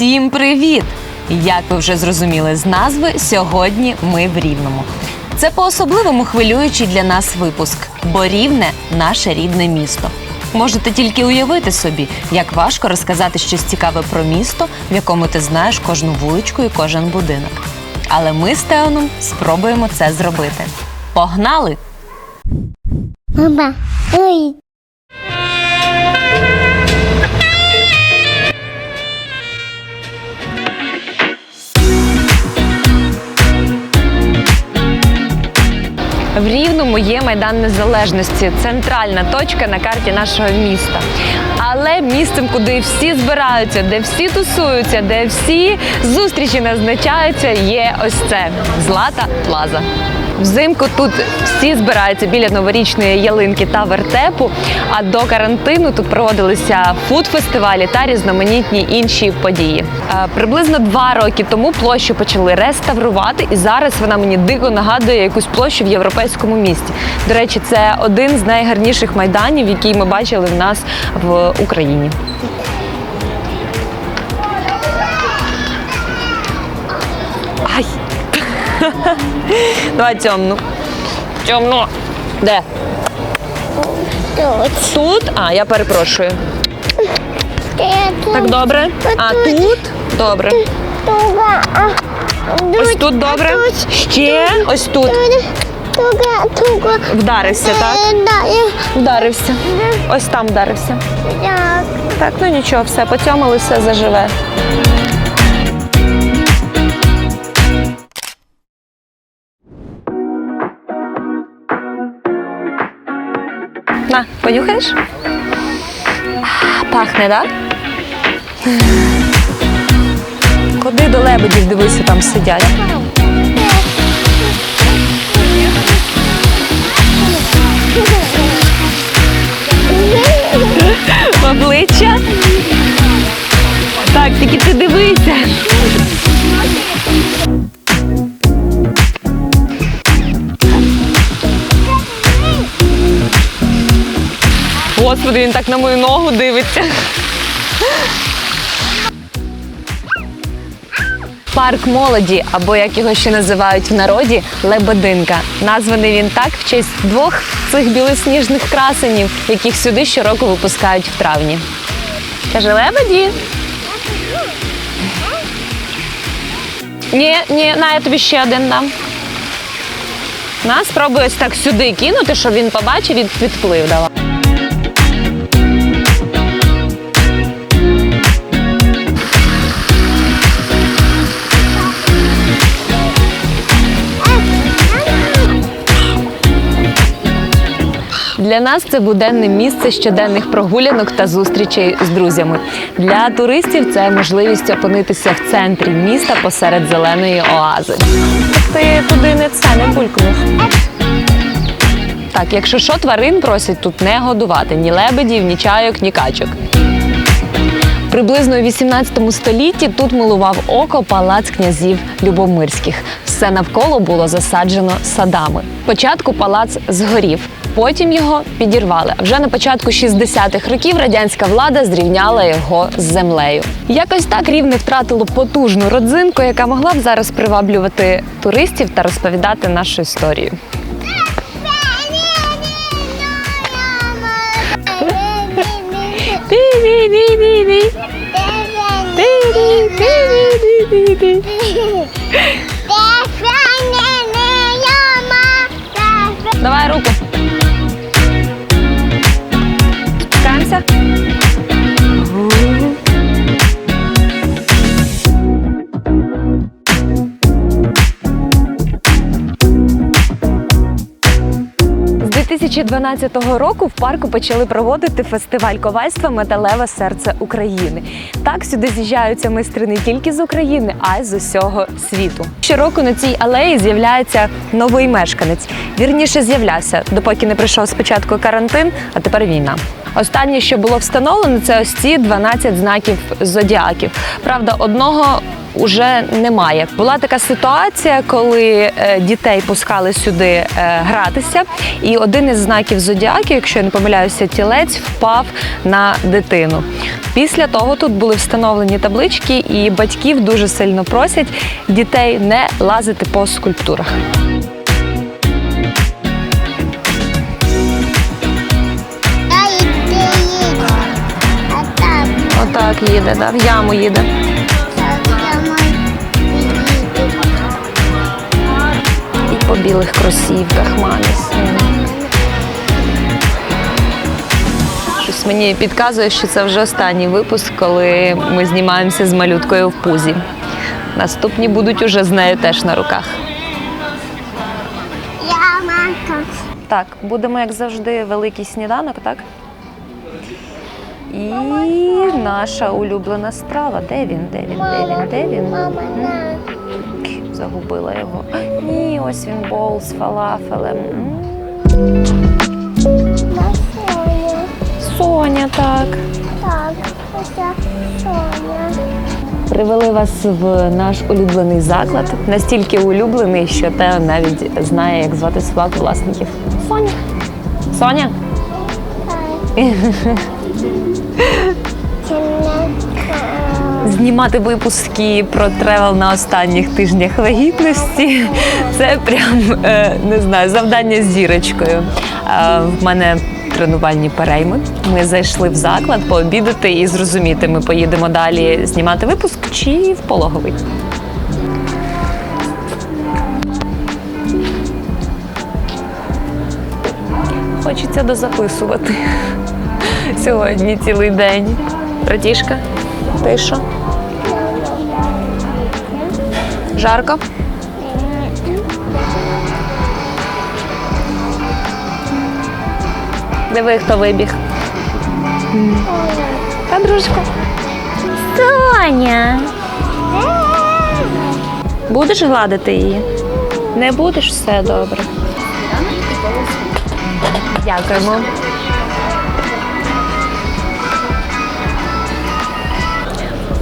Всім привіт! Як ви вже зрозуміли з назви, сьогодні ми в Рівному. Це по-особливому хвилюючий для нас випуск, бо Рівне наше рідне місто. Можете тільки уявити собі, як важко розказати щось цікаве про місто, в якому ти знаєш кожну вуличку і кожен будинок. Але ми з Теоном спробуємо це зробити. Погнали! Мама, ой, В Рівному є майдан незалежності, центральна точка на карті нашого міста. Але місцем, куди всі збираються, де всі тусуються, де всі зустрічі назначаються, є ось це Злата Плаза. Взимку тут всі збираються біля новорічної ялинки та вертепу. А до карантину тут проводилися фуд-фестивалі та різноманітні інші події. Е, Приблизно два роки тому площу почали реставрувати, і зараз вона мені дико нагадує якусь площу в європейському місті. До речі, це один з найгарніших майданів, який ми бачили в нас в Україні. Давай темну. Темну. Де? тут, Тут? А, я перепрошую. Так добре. А тут? Добре. Ось тут добре. Ще ось тут. туга, туга, Вдарився, так? Вдарився. Ось там вдарився. так, Так, ну нічого, все, потьомили, все заживе. На, понюхаєш? Пахне, так? Куди до лебедів, дивися, там сидять. В обличчя. Так, тільки ти дивися. Господи, він так на мою ногу дивиться. Парк молоді, або як його ще називають в народі, Лебединка. Названий він так в честь двох цих білосніжних красенів, яких сюди щороку випускають в травні. Каже, лебеді. Ні, ні, на, я тобі ще один дам. На, спробуй ось так сюди кинути, щоб він побачив і підплив. Давай. Для нас це буденне місце щоденних прогулянок та зустрічей з друзями. Для туристів це можливість опинитися в центрі міста посеред зеленої оази. Ти туди не це не булькнув. Так, якщо що, тварин просять тут не годувати ні лебедів, ні чайок, ні качок. Приблизно у 18 столітті тут милував око палац князів Любомирських. Все навколо було засаджено садами. Спочатку палац згорів, потім його підірвали. А вже на початку 60-х років радянська влада зрівняла його з землею. Якось так рівне втратило потужну родзинку, яка могла б зараз приваблювати туристів та розповідати нашу історію. Давай руку. Спускаємося. 2012 року в парку почали проводити фестиваль ковальства Металеве серце України. Так сюди з'їжджаються майстри не тільки з України, а й з усього світу. Щороку на цій алеї з'являється новий мешканець. Вірніше з'являвся, допоки не прийшов спочатку карантин, а тепер війна. Останнє, що було встановлено, це ось ці 12 знаків зодіаків. Правда, одного уже немає. Була така ситуація, коли е, дітей пускали сюди е, гратися, і один із знаків зодіаків, якщо я не помиляюся, тілець впав на дитину. Після того тут були встановлені таблички, і батьків дуже сильно просять дітей не лазити по скульптурах. Отак їде, да? в яму їде. так. І по білих кросівках мамі. Щось мені підказує, що це вже останній випуск, коли ми знімаємося з малюткою в пузі. Наступні будуть уже з нею теж на руках. Я мака. Так, будемо, як завжди, великий сніданок, так? І наша улюблена страва. Де він? Де він? Де він? Де він? Мама. Загубила його. Ні, ось він бол з фалафелем. Соня. Соня, так. Так, Соня. Привели вас в наш улюблений заклад. Настільки улюблений, що Тео навіть знає, як звати собак власників. Соня. Соня? Знімати випуски про тревел на останніх тижнях вагітності це прям е, не знаю, завдання з зірочкою. Е, В мене тренувальні перейми. Ми зайшли в заклад пообідати і зрозуміти, ми поїдемо далі знімати випуск чи в пологовий. Хочеться дозаписувати сьогодні цілий день. Братішка, ти що? Жарко? Диви, хто вибіг. Подружка. Соня. Будеш гладити її? Не будеш все добре. Дякуємо.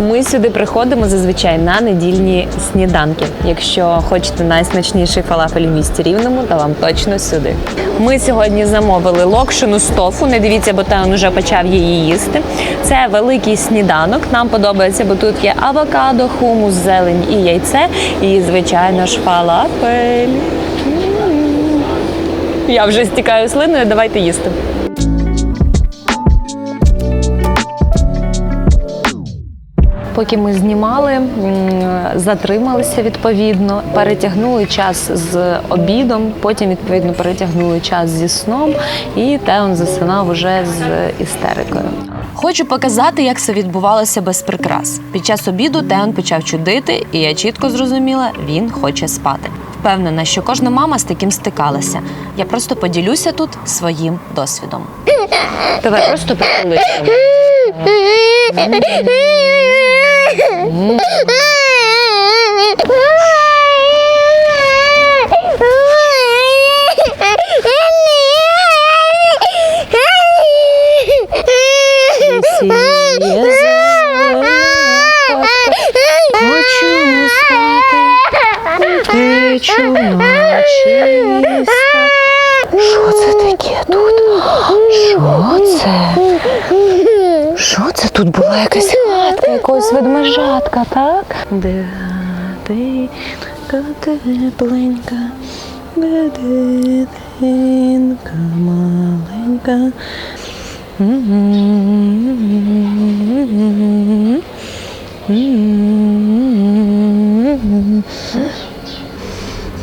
Ми сюди приходимо зазвичай на недільні сніданки. Якщо хочете найсмачніший фалафель в місті рівному, то вам точно сюди. Ми сьогодні замовили локшину з тофу. Не дивіться, бо Теон вже почав її їсти. Це великий сніданок. Нам подобається, бо тут є авокадо, хумус, зелень і яйце. І, звичайно ж, фалафель. Я вже стікаю слиною, давайте їсти. Поки ми знімали, затрималися відповідно, перетягнули час з обідом, потім відповідно перетягнули час зі сном, і Теон засинав уже з істерикою. Хочу показати, як це відбувалося без прикрас. Під час обіду Теон почав чудити, і я чітко зрозуміла, він хоче спати. Впевнена, що кожна мама з таким стикалася. Я просто поділюся тут своїм досвідом. Давай просто приколися. mm. Дитинка тепленька, дитинка маленька.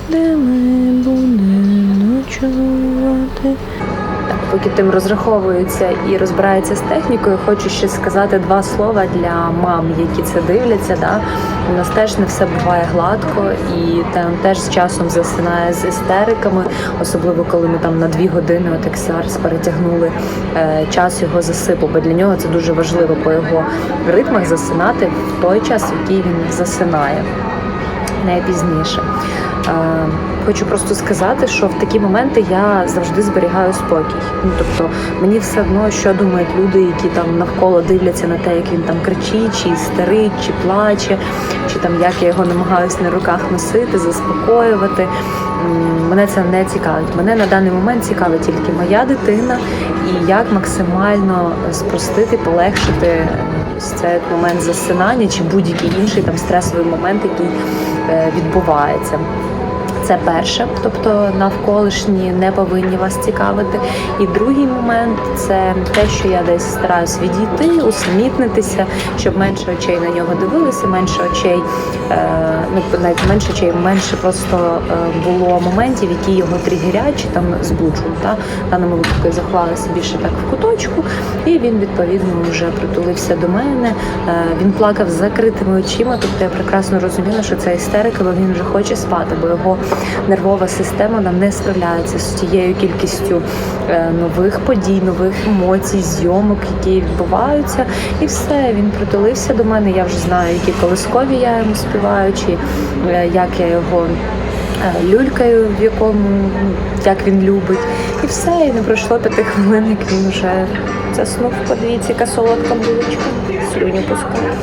Де ми будемо ночувати? Поки тим розраховується і розбирається з технікою, хочу ще сказати два слова для мам, які це дивляться. Да? У нас теж не все буває гладко, і там теж з часом засинає з істериками, особливо коли ми там на дві години, от як зараз перетягнули е, час його засипу. Бо для нього це дуже важливо по його ритмах засинати в той час, в який він засинає, не пізніше. Е, Хочу просто сказати, що в такі моменти я завжди зберігаю спокій. Ну тобто мені все одно, що думають люди, які там навколо дивляться на те, як він там кричить, чи істерить, чи плаче, чи там як я його намагаюся на руках носити, заспокоювати. Мене це не цікавить. Мене на даний момент цікавить тільки моя дитина і як максимально спростити, полегшити цей момент засинання чи будь-який інший там стресовий момент, який е, відбувається. Це перше, тобто навколишні не повинні вас цікавити. І другий момент це те, що я десь стараюсь відійти, усамітнитися, щоб менше очей на нього дивилися, менше очей, е, ну навіть менше очей, менше просто е, було моментів, які його тригерять чи там збуджують. Та? В даному випадку я заховалася більше так в куточку, і він відповідно вже притулився до мене. Е, Він плакав з закритими очима, тобто я прекрасно розуміла, що це істерика, бо він вже хоче спати, бо його нервова система нам не справляється з тією кількістю е, нових подій, нових емоцій, зйомок, які відбуваються. І все, він притулився до мене. Я вже знаю, які колискові я йому співаю, чи е, як я його. Люлькаю, в якому ну, як він любить, і все. І не пройшло п'яти хвилин, як він вже заснув. Подивіться, яка солодка булочка. Слюні пускає.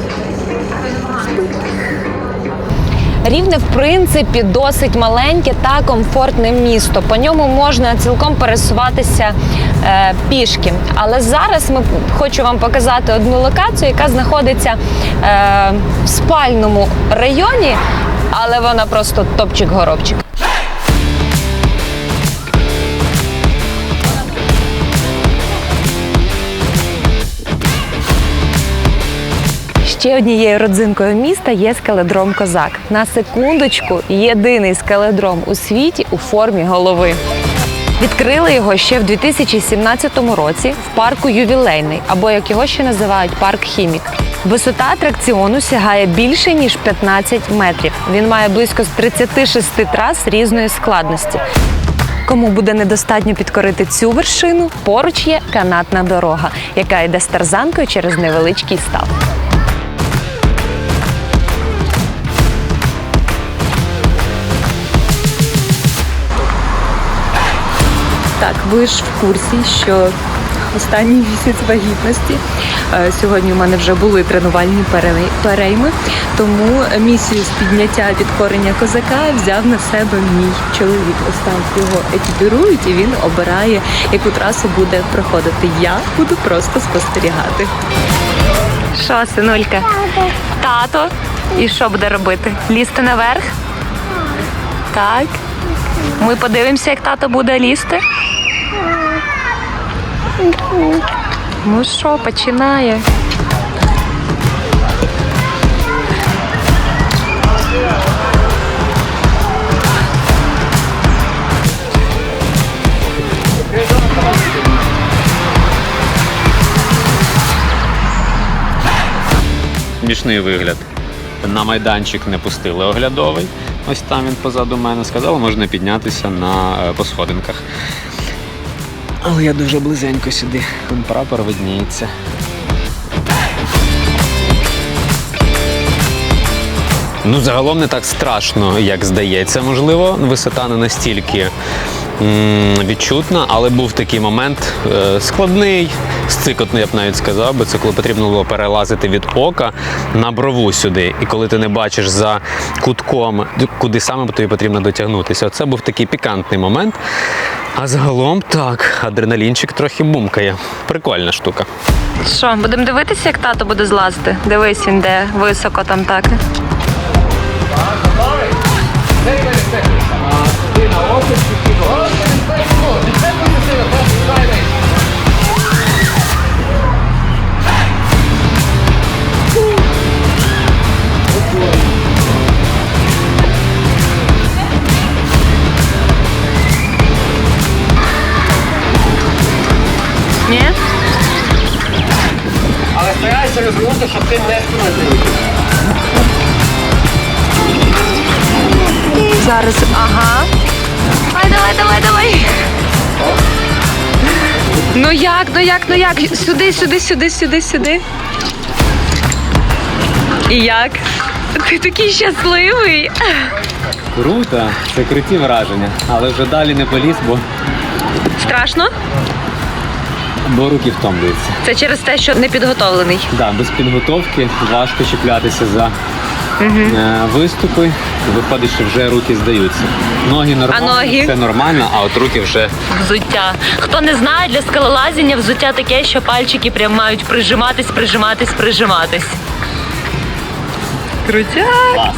Рівне, в принципі, досить маленьке та комфортне місто. По ньому можна цілком пересуватися е, пішки. Але зараз ми хочу вам показати одну локацію, яка знаходиться е, в спальному районі, але вона просто топчик-горобчик. Ще однією родзинкою міста є скеледром Козак. На секундочку, єдиний скеледром у світі у формі голови. Відкрили його ще в 2017 році в парку Ювілейний, або як його ще називають парк Хімік. Висота атракціону сягає більше ніж 15 метрів. Він має близько з 36 трас різної складності. Кому буде недостатньо підкорити цю вершину, поруч є канатна дорога, яка йде з тарзанкою через невеличкий став. Так, ви ж в курсі, що останній місяць вагітності. е, Сьогодні у мене вже були тренувальні перейми, тому місію з підняття підкорення козака взяв на себе мій чоловік. Ось його екіпірують, і він обирає, яку трасу буде проходити. Я буду просто спостерігати. Що, синулька? Тато. І що буде робити? Лізти наверх? Так. Ми подивимося, як тато буде лізти. Ну що, починає. Смішний вигляд. На майданчик не пустили оглядовий. Ось там він позаду мене сказали, можна піднятися на е, по сходинках. Але я дуже близенько сюди. Прапор видніється. Ну, загалом не так страшно, як здається, можливо. Висота не настільки відчутна, але був такий момент е, складний, сцикотний, я б навіть сказав, бо це коли потрібно було перелазити від ока на брову сюди. І коли ти не бачиш за кутком, куди саме тобі потрібно дотягнутися. Оце був такий пікантний момент. А загалом так, адреналінчик трохи бумкає. Прикольна штука. Що, будемо дивитися, як тато буде злазити? Дивись він де високо там так. Старайся розвернути, щоб ти не Зараз. Ага. Давай, давай, давай, давай. Ну як, ну як, ну як? Сюди, сюди, сюди, сюди, сюди. І як? Ти такий щасливий. Круто, це круті враження. Але вже далі не поліз, бо, Страшно? Бо руки втомлюються. Це через те, що не підготовлений. Да, без підготовки важко чіплятися за е, виступи. Виходить, що вже руки здаються. Ноги нормально, ноги? все нормально, а от руки вже Взуття. Хто не знає, для скалолазіння взуття таке, що пальчики прям мають прижиматись, прижиматись, прижиматись. Крутяк! клас.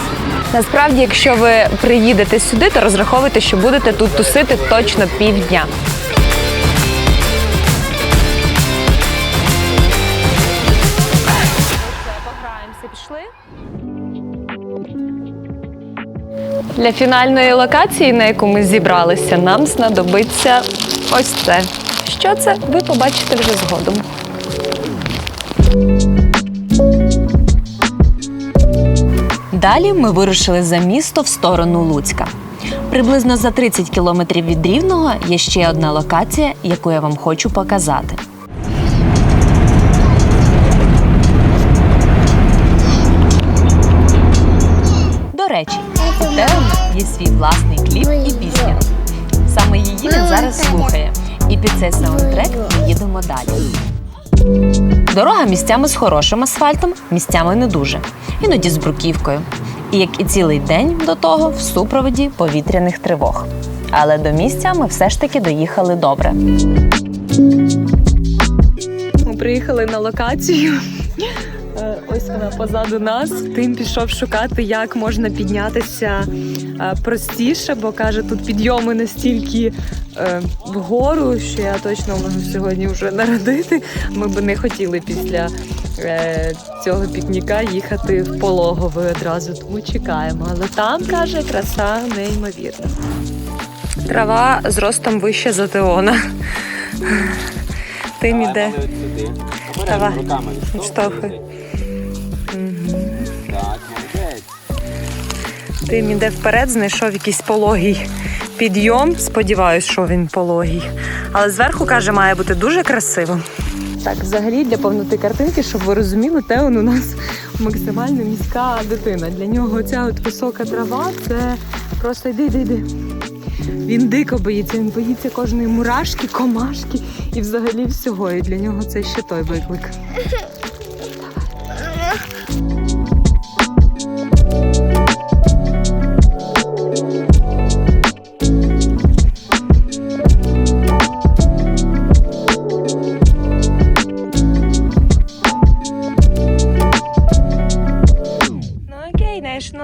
Насправді, якщо ви приїдете сюди, то розраховуйте, що будете тут тусити точно півдня. Для фінальної локації, на яку ми зібралися, нам знадобиться ось це. Що це, ви побачите вже згодом. Далі ми вирушили за місто в сторону Луцька. Приблизно за 30 кілометрів від Рівного є ще одна локація, яку я вам хочу показати. До речі, є свій власний кліп і пісня. Саме її він зараз слухає. І під цей саундтрек ми їдемо далі. Дорога місцями з хорошим асфальтом, місцями не дуже, іноді з бруківкою. І як і цілий день до того в супроводі повітряних тривог. Але до місця ми все ж таки доїхали добре. Ми приїхали на локацію. Е, Ось вона позаду нас. Тим пішов шукати, як можна піднятися простіше, бо каже, тут підйоми настільки е, вгору, що я точно можу сьогодні вже народити. Ми б не хотіли після е, цього пікніка їхати в пологовий одразу, тому чекаємо. Але там каже, краса неймовірна. Трава з ростом вище за Теона. Тим іде. Давай, відштовхуй. Тим іде вперед, знайшов якийсь пологий підйом. Сподіваюсь, що він пологий. Але зверху каже, має бути дуже красиво. Так, взагалі для повноти картинки, щоб ви розуміли, Теон у нас максимально міська дитина. Для нього ця от висока трава це просто йди, йди, йди. Він дико боїться, він боїться кожної мурашки, комашки і взагалі всього. І для нього це ще той виклик.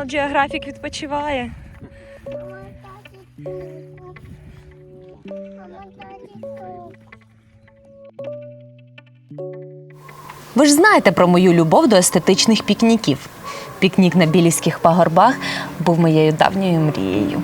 National Geographic відпочиває. Ви ж знаєте про мою любов до естетичних пікніків. Пікнік на Білівських пагорбах був моєю давньою мрією.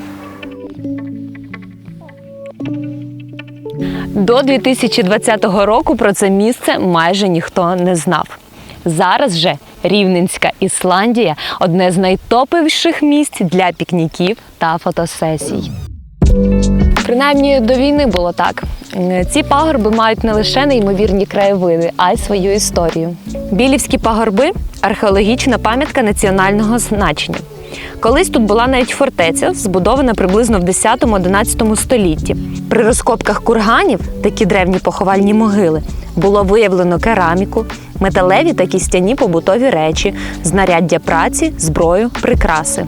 До 2020 року про це місце майже ніхто не знав. Зараз же Рівненська Ісландія одне з найтоповіших місць для пікніків та фотосесій. Принаймні до війни було так. Ці пагорби мають не лише неймовірні краєвиди, а й свою історію. Білівські пагорби археологічна пам'ятка національного значення. Колись тут була навіть фортеця, збудована приблизно в 10-11 столітті. При розкопках курганів, такі древні поховальні могили, було виявлено кераміку, металеві та кістяні побутові речі, знаряддя праці, зброю, прикраси.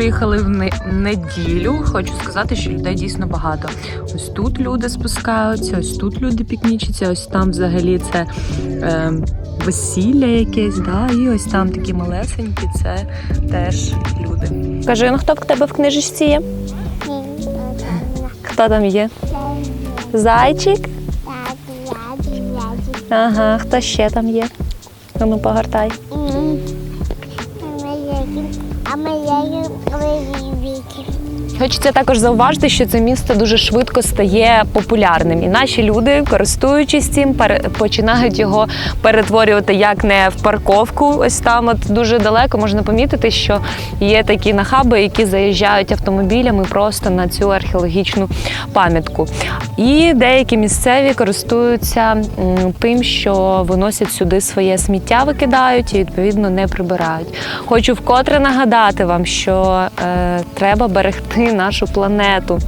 Приїхали в не- неділю. Хочу сказати, що людей дійсно багато. Ось тут люди спускаються, ось тут люди пікнічаться, ось там взагалі це е, весілля якесь, да, і ось там такі малесенькі, це теж люди. Кажи, ну хто в тебе в книжечці є? Хто там є? Зайчик? Ага, хто ще там є? Ну, погортай. А ми їдемо, Хочеться також зауважити, що це місто дуже швидко стає популярним, і наші люди, користуючись цим, починають його перетворювати як не в парковку. Ось там, от дуже далеко можна помітити, що є такі нахаби, які заїжджають автомобілями просто на цю археологічну пам'ятку. І деякі місцеві користуються тим, що виносять сюди своє сміття, викидають і відповідно не прибирають. Хочу вкотре нагадати вам, що е, треба берегти нашу планету.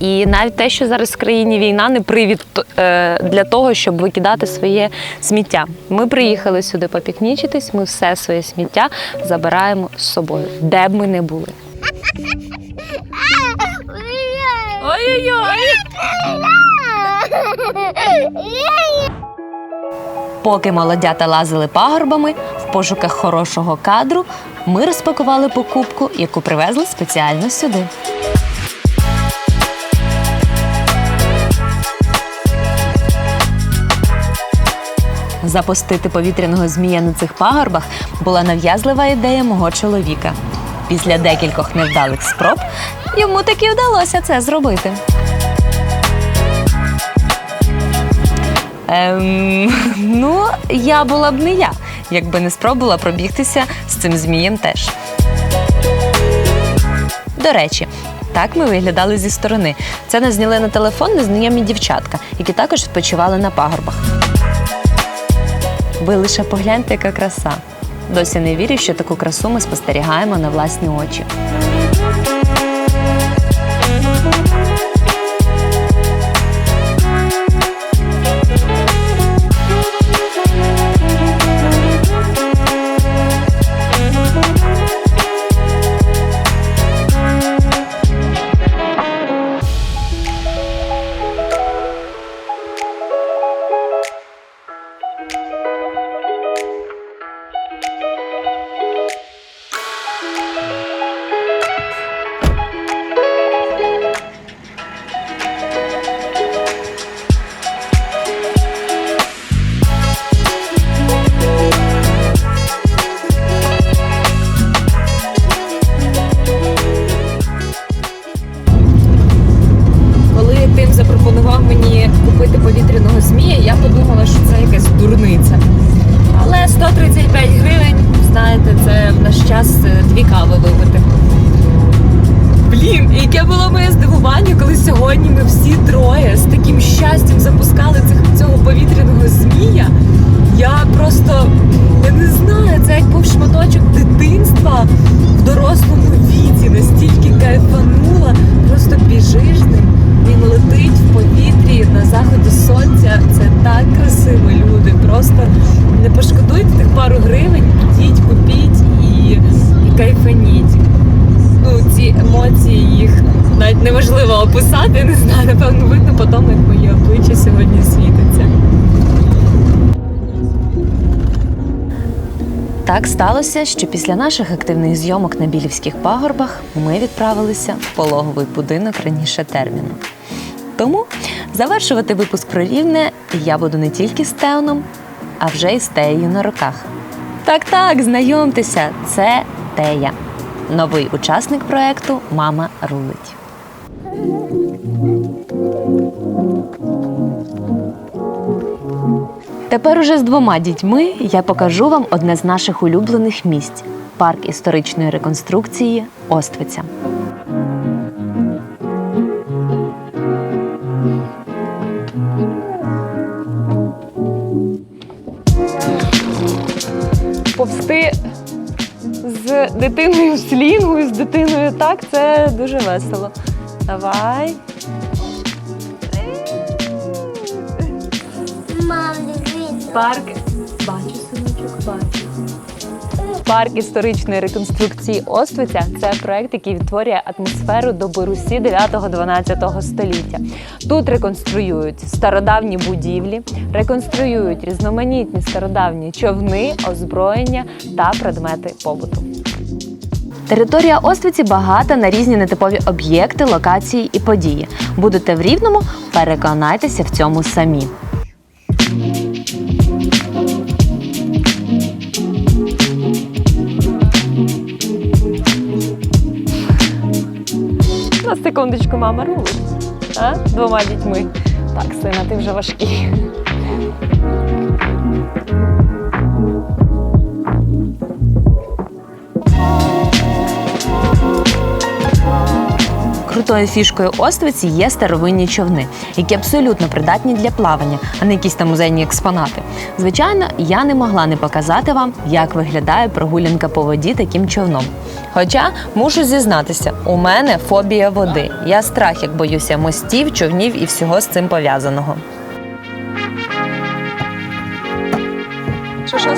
І навіть те, що зараз в країні війна, не привід е, для того, щоб викидати своє сміття. Ми приїхали сюди попікнічитись, ми все своє сміття забираємо з собою, де б ми не були. Ой-ой-ой! Поки молодята лазили пагорбами в пошуках хорошого кадру, ми розпакували покупку, яку привезли спеціально сюди. Запустити повітряного змія на цих пагорбах була нав'язлива ідея мого чоловіка. Після декількох невдалих спроб йому таки вдалося це зробити. Ем, ну, я була б не я, якби не спробувала пробігтися з цим змієм теж. До речі, так ми виглядали зі сторони. Це нас зняли на телефон незнайомі дівчатка, які також відпочивали на пагорбах. Ви лише погляньте, яка краса. Досі не вірю, що таку красу ми спостерігаємо на власні очі. Просто я не знаю, це як був шматочок дитинства в дорослому віці. Настільки кайфанула, просто біжиш ним. Він летить в повітрі на заході сонця. Це так красиво, люди. Просто не пошкодуйте тих пару гривень, ідіть, купіть і, і кайфаніть. Ну, ці емоції їх навіть неможливо описати. Не знаю, напевно, видно по тому, як моє обличчя сьогодні світиться. Так сталося, що після наших активних зйомок на білівських пагорбах ми відправилися в пологовий будинок раніше терміну. Тому завершувати випуск про рівне я буду не тільки з Теоном, а вже й з Теєю на руках. Так, так, знайомтеся, це Тея, новий учасник проекту Мама рулить. Тепер уже з двома дітьми я покажу вам одне з наших улюблених місць парк історичної реконструкції Оствиця. Повсти з дитиною в слінгу з дитиною так, це дуже весело. Давай. Парк. Бачу, синочок, бачу. Парк історичної реконструкції Оствиця це проект, який відтворює атмосферу доби Русі 9-12 століття. Тут реконструюють стародавні будівлі, реконструюють різноманітні стародавні човни, озброєння та предмети побуту. Територія Оствиці багата на різні нетипові об'єкти, локації і події. Будете в Рівному, переконайтеся в цьому самі. Секундочку, мама рулить. А? Двома дітьми. Так, сина, ти вже важкий. Крутою фішкою Оствиці є старовинні човни, які абсолютно придатні для плавання, а не якісь там музейні експонати. Звичайно, я не могла не показати вам, як виглядає прогулянка по воді таким човном. Хоча мушу зізнатися, у мене фобія води. Я страх, як боюся мостів, човнів і всього з цим пов'язаного. Що, що?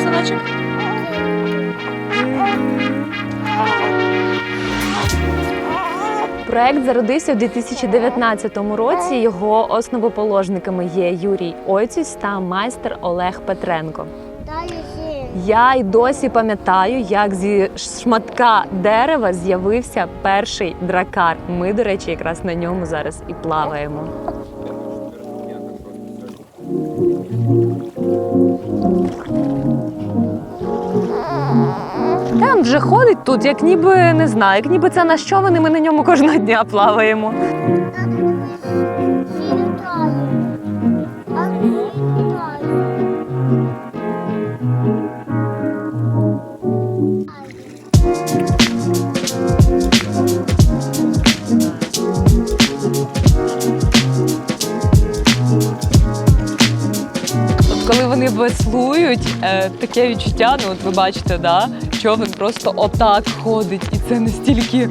Проект зародився у 2019 році. Його основоположниками є Юрій Ойцюсь та майстер Олег Петренко. Я й досі пам'ятаю, як зі шматка дерева з'явився перший дракар. Ми, до речі, якраз на ньому зараз і плаваємо. Там вже ходить тут, як ніби не знаю, як ніби це наш човен, і ми на ньому кожного дня плаваємо. От коли вони веслують, е, таке відчуття, ну от ви бачите, да, човен просто отак ходить, і це настільки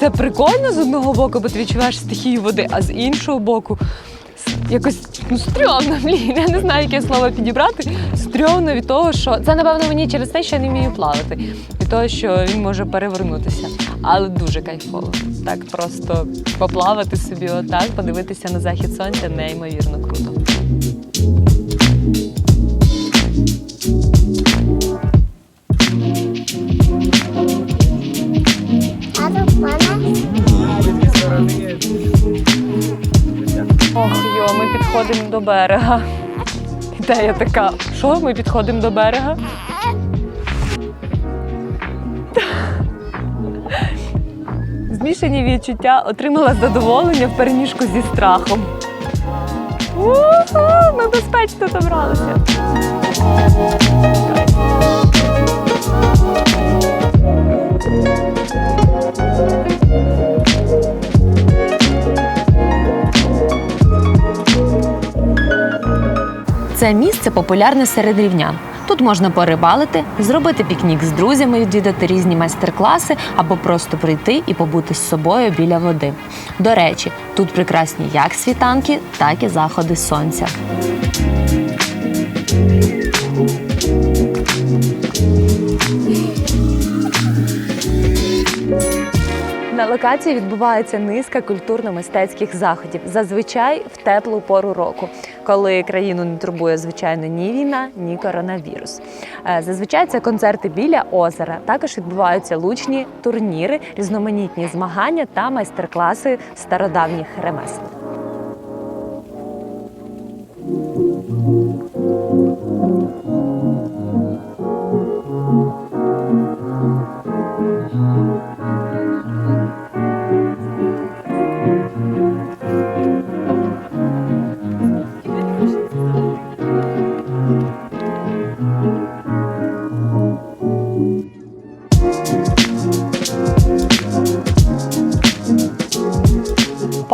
це прикольно з одного боку, бо ти відчуваєш стихію води, а з іншого боку. Якось ну, стрьомно, блін, я не знаю, яке слово підібрати. Стрьомно від того, що це напевно мені через те, що я не вмію плавати, від того, що він може перевернутися. Але дуже кайфово. Так просто поплавати собі отак, подивитися на захід сонця неймовірно круто. Підходимо до берега. Ідея така, що ми підходимо до берега? Змішані відчуття отримала задоволення в переміжку зі страхом. У-ху, Ми безпечно добралися. Це місце популярне серед рівнян. Тут можна порибалити, зробити пікнік з друзями, відвідати різні майстер-класи або просто прийти і побути з собою біля води. До речі, тут прекрасні як світанки, так і заходи сонця. Локації відбувається низка культурно-мистецьких заходів, зазвичай в теплу пору року, коли країну не турбує звичайно ні війна, ні коронавірус. Е, Зазвичай це концерти біля озера. Також відбуваються лучні турніри, різноманітні змагання та майстер-класи стародавніх ремесел.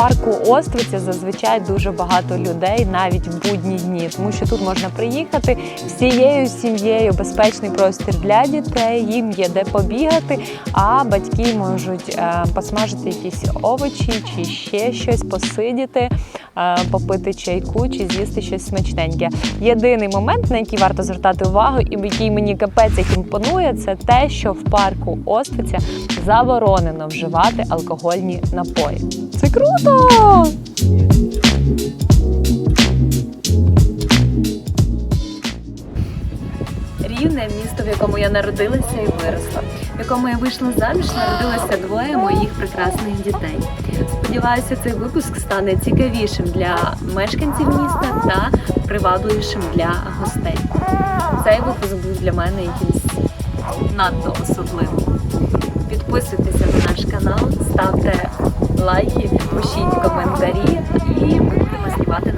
Парку Оствиця зазвичай дуже багато людей, навіть в будні дні, тому що тут можна приїхати всією сім'єю, безпечний простір для дітей, їм є де побігати, а батьки можуть е, посмажити якісь овочі чи ще щось, посидіти, е, попити чайку чи з'їсти щось смачненьке. Єдиний момент, на який варто звертати увагу, і який мені капець як імпонує, це те, що в парку Оствиця заборонено вживати алкогольні напої. Це круто! Рівне місто, в якому я народилася і виросла, в якому я вийшла заміж, народилося двоє моїх прекрасних дітей. Сподіваюся, цей випуск стане цікавішим для мешканців міста та привабливішим для гостей. Цей випуск був для мене якимсь надто особливим. Підписуйтеся на наш канал, ставте лайки, пишіть коментарі і ми будемо знімати